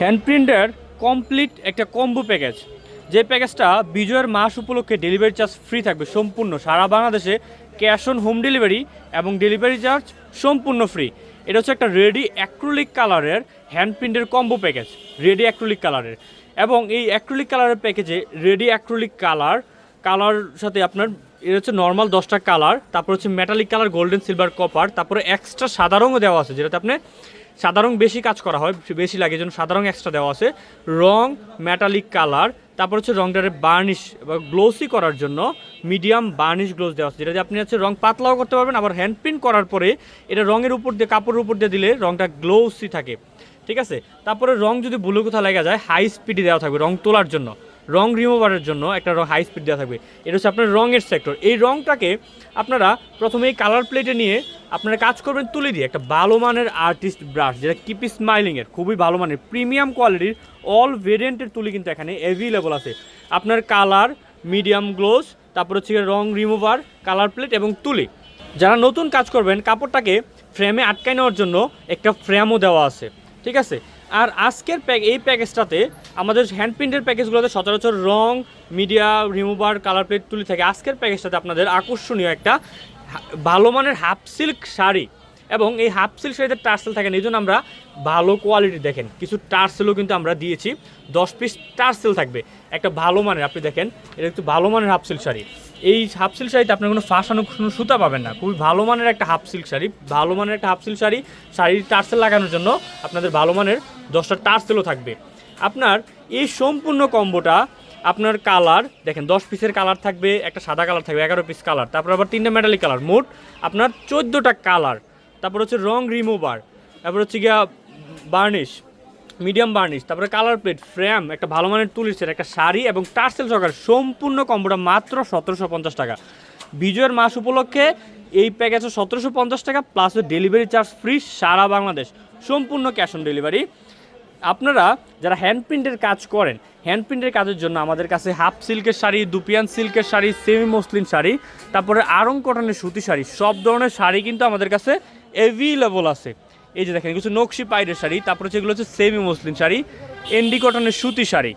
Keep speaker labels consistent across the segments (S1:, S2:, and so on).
S1: Hand printer complete একটা combo package. যে প্যাকেজটা বিজয়ের মাস উপলক্ষে ডেলিভারি চার্জ ফ্রি থাকবে সম্পূর্ণ। সারা বাংলাদেশে ক্যাশ অন হোম ডেলিভারি এবং ডেলিভারি চার্জ সম্পূর্ণ ফ্রি এটা হচ্ছে একটা রেডি অ্যাক্রোলিক কালারের হ্যান্ড প্রিন্টের কম্বো প্যাকেজ রেডি অ্যাক্রোলিক কালারের এবং এই অ্যাক্রোলিক কালারের প্যাকেজে রেডি অ্যাক্রোলিক কালার কালার সাথে আপনার এটা হচ্ছে নর্মাল দশটা কালার তারপর হচ্ছে metallic colour golden silver copper তারপরে এক্সট্রা সাদা রঙও দেওয়া আছে, যেটাতে আপনি সাদা বেশি কাজ করা হয়, বেশি লাগে জন্য সাদা রং এক্সট্রা দেওয়া আছে। রং মেটালিক কালার তারপর হচ্ছে রংটারে বার্নিশ বা গ্লোসি করার জন্য মিডিয়াম বার্নিশ গ্লোস দেওয়া আছে, যেটা দিয়ে আপনি হচ্ছে রং পাতলাও করতে পারবেন, আবার হ্যান্ড প্রিন্ট করার পরে এটা রঙের উপর দিয়ে, কাপড়ের উপর দিয়ে দিলে রংটা গ্লোসি থাকে। ঠিক আছে? তারপরে রং যদি বুলো কোথাও লেগে যায় হাই স্পিডে দেওয়া থাকবে রং তোলার জন্য। রং রিমুভারের জন্য একটা হাই স্পিড দেওয়া থাকবে। এটা হচ্ছে আপনার রঙের সেক্টর এই রংটাকে আপনারা প্রথমে এই কালার প্লেটে নিয়ে আপনারা কাজ করবেন তুলে দিয়ে একটা ভালো মানের আর্টিস্ট ব্রাশ যেটা কিপি স্মাইলিংয়ের খুবই ভালো মানের প্রিমিয়াম কোয়ালিটির অল ভেরিয়েন্টের তুলি কিন্তু এখানে অ্যাভেলেবল আছে। আপনার কালার মিডিয়াম গ্লোস তারপর হচ্ছে রং রিমুভার কালার প্লেট এবং তুলি। যারা নতুন কাজ করবেন, কাপড়টাকে ফ্রেমে আটকায় নেওয়ার জন্য একটা ফ্রেমও দেওয়া আছে। ঠিক আছে? আর আজকের প্যাক এই প্যাকেজটাতে আমাদের হ্যান্ড প্রিন্টের প্যাকেজগুলোতে সচরাচর রং মিডিয়া রিমুভার কালার প্লেট তুলি থাকে। আজকের প্যাকেজটাতে আপনাদের আকর্ষণীয় একটা ভালো মানের হাফ সিল্ক শাড়ি। এবং এই হাফ সিল্ক শাড়িতে টার্সেল থাকে এই জন্য আমরা ভালো কোয়ালিটি দেখেন। কিছু টার্সেলও কিন্তু আমরা দিয়েছি, দশ পিস টার্সেল থাকবে। একটা ভালো মানের, আপনি দেখেন, এটা একটু ভালো মানের হাফ সিল্ক শাড়ি। এই হাফ সিল্ক শাড়িতে আপনার কোনো ফাঁসানো কোনো সুতা পাবেন না, খুবই ভালো মানের একটা হাফ সিল্ক শাড়ি, ভালো মানের একটা হাফ সিল্ক শাড়ি, শাড়ির টার্সেল লাগানোর জন্য আপনাদের ভালো মানের দশটা টার্সেলও থাকবে। আপনার এই সম্পূর্ণ কম্বোটা আপনার কালার দেখেন, দশ পিসের কালার থাকবে, একটা সাদা কালার থাকবে, এগারো পিস কালার তারপর আবার তিনটা মেটালিক কালার মোট আপনার চোদ্দোটা কালার তারপর হচ্ছে রং রিমুভার, তারপর হচ্ছে গিয়া বার্নিশ, মিডিয়াম বার্নিশ, তারপরে কালার প্লেট ফ্রেম একটা ভালো মানের তুলির সেট একটা শাড়ি এবং টার্সেল সরকার সম্পূর্ণ কম্বোটা মাত্র সতেরোশো পঞ্চাশ টাকা। বিজয়ের মাস উপলক্ষে এই প্যাকেজ সতেরোশো পঞ্চাশ টাকা প্লাস ডেলিভারি চার্জ ফ্রি সারা বাংলাদেশ। সম্পূর্ণ ক্যাশ অন ডেলিভারি আপনারা যারা হ্যান্ড প্রিন্টের কাজ করেন হ্যান্ড প্রিন্টের কাজের জন্য আমাদের কাছে হাফ সিল্কের শাড়ি, দুপিয়ান সিল্কের শাড়ি সেমি মসলিন শাড়ি, তারপরে আরং কটনের সুতি শাড়ি, সব ধরনের শাড়ি কিন্তু আমাদের কাছে অ্যাভেলেবল আছে। এই যে দেখেন, কিছু নকশি পাইডের শাড়ি, তারপরে যেগুলো হচ্ছে সেমি মসলিন শাড়ি এন্ডি কটনের সুতি শাড়ি,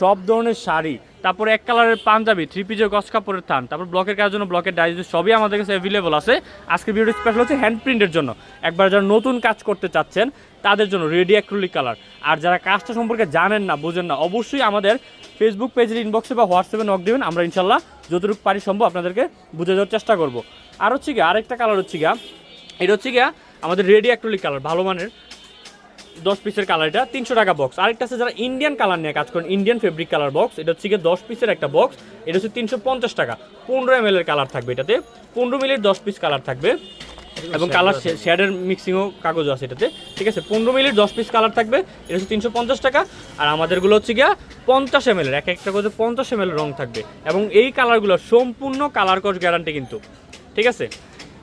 S1: সব ধরনের শাড়ি, তারপরে এক কালারের পাঞ্জাবি থ্রি পিজের গছ কাপড়ের থান, তারপর ব্লকের কাজের জন্য ব্লকের ডাইজ সবই আমাদের কাছে অ্যাভেলেবল আছে, আজকে ভিডিও স্পেশাল হচ্ছে হ্যান্ড প্রিন্টের জন্য। একবার যারা নতুন কাজ করতে চাচ্ছেন, তাদের জন্য রেডি অ্যাক্রিলিক কালার আর যারা কাজটা সম্পর্কে জানেন না, বোঝেন না, অবশ্যই আমাদের ফেসবুক পেজের ইনবক্সে বা হোয়াটসঅ্যাপে নক দেবেন। আমরা ইনশাল্লাহ যতটুকু পারি সম্ভব আপনাদেরকে বুঝে দেওয়ার চেষ্টা করব। আর হচ্ছে গিয়া আরেকটা কালার হচ্ছে গিয়া এটা হচ্ছে গিয়া আমাদের রেডি অ্যাক্রিলিক কালার, ভালো মানের। দশ পিসের কালার এটা, তিনশো টাকা বক্স আরেকটা আছে যারা ইন্ডিয়ান কালার নিয়ে কাজ করেন ইন্ডিয়ান ফেব্রিক কালার বক্স এটা হচ্ছে গিয়ে দশ পিসের একটা বক্স এটা হচ্ছে তিনশো পঞ্চাশ টাকা। পনেরো এম এর কালার থাকবে এটাতে। পনেরো মিলির দশ পিস কালার থাকবে। এবং কালার শেডের মিক্সিংও কাগজও আছে এটাতে। ঠিক আছে, পনেরো মিলির দশ পিস কালার থাকবে, এটা হচ্ছে তিনশো পঞ্চাশ টাকা। আর আমাদেরগুলো হচ্ছে গিয়া পঞ্চাশ এম এর, এক একটা করে পঞ্চাশ এম রং থাকবে। এবং এই কালারগুলো সম্পূর্ণ কালার কস গ্যারান্টি কিন্তু। ঠিক আছে?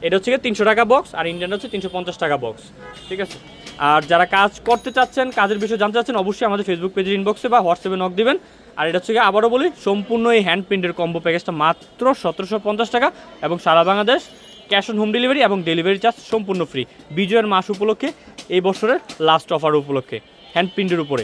S1: এটা হচ্ছে তিনশো টাকা বক্স আর ইন্ডিয়ান হচ্ছে তিনশো পঞ্চাশ টাকা বক্স ঠিক আছে? আর যারা কাজ করতে চাচ্ছেন, কাজের বিষয়ে জানতে চাচ্ছেন, অবশ্যই আমাদের ফেসবুক পেজের ইনবক্সে বা হোয়াটসঅ্যাপে নক দিবেন। আর এটা হচ্ছে আবারও বলি, সম্পূর্ণ এই হ্যান্ড প্রিন্টের কম্বো প্যাকেজটা মাত্র সতেরোশো পঞ্চাশ টাকা এবং সারা Bangladesh cash on home delivery এবং ডেলিভারি চার্জ সম্পূর্ণ ফ্রি বিজয়ের মাস উপলক্ষে, এই বছরের লাস্ট অফার উপলক্ষে হ্যান্ড প্রিন্টের উপরে।